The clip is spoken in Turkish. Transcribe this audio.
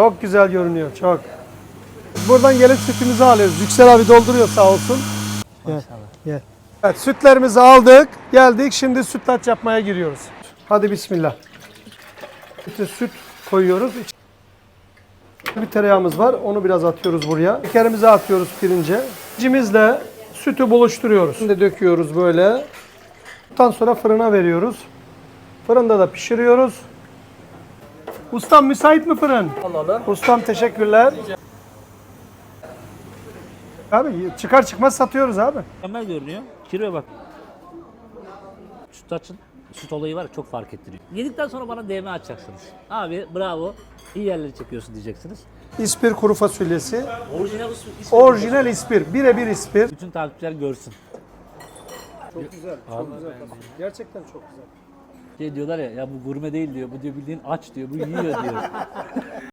Çok güzel görünüyor, çok. Buradan gelip sütümüzü alıyoruz. Yüksel abi dolduruyor sağ olsun. Gel, gel. Evet, sütlerimizi aldık, geldik. Şimdi sütlaç yapmaya giriyoruz. Hadi bismillah. İşte süt koyuyoruz. Bir tereyağımız var, onu biraz atıyoruz buraya. Şekerimizi atıyoruz pirince. Pirincimizle sütü buluşturuyoruz. Şimdi döküyoruz böyle. Ondan sonra fırına veriyoruz. Fırında da pişiriyoruz. Ustam müsait mi fırın? Alalım. Ustam teşekkürler. Abi çıkar çıkmaz satıyoruz abi. Mükemmel görünüyor. Kiloya bak. Süt açın. Süt olayı var ya, çok fark ettiriyor. Yedikten sonra bana DM açacaksınız. Abi bravo. iyi yerleri çekiyorsun diyeceksiniz. İspir kuru fasulyesi. Orijinal usul. Orijinal ispir. Birebir ispir. Bütün takipçiler görsün. Çok güzel. Çok güzel. Gerçekten çok güzel. Şey diyorlar ya, ya bu gurme değil diyor. Bu diyor bildiğin aç diyor. Bu yiyor diyor.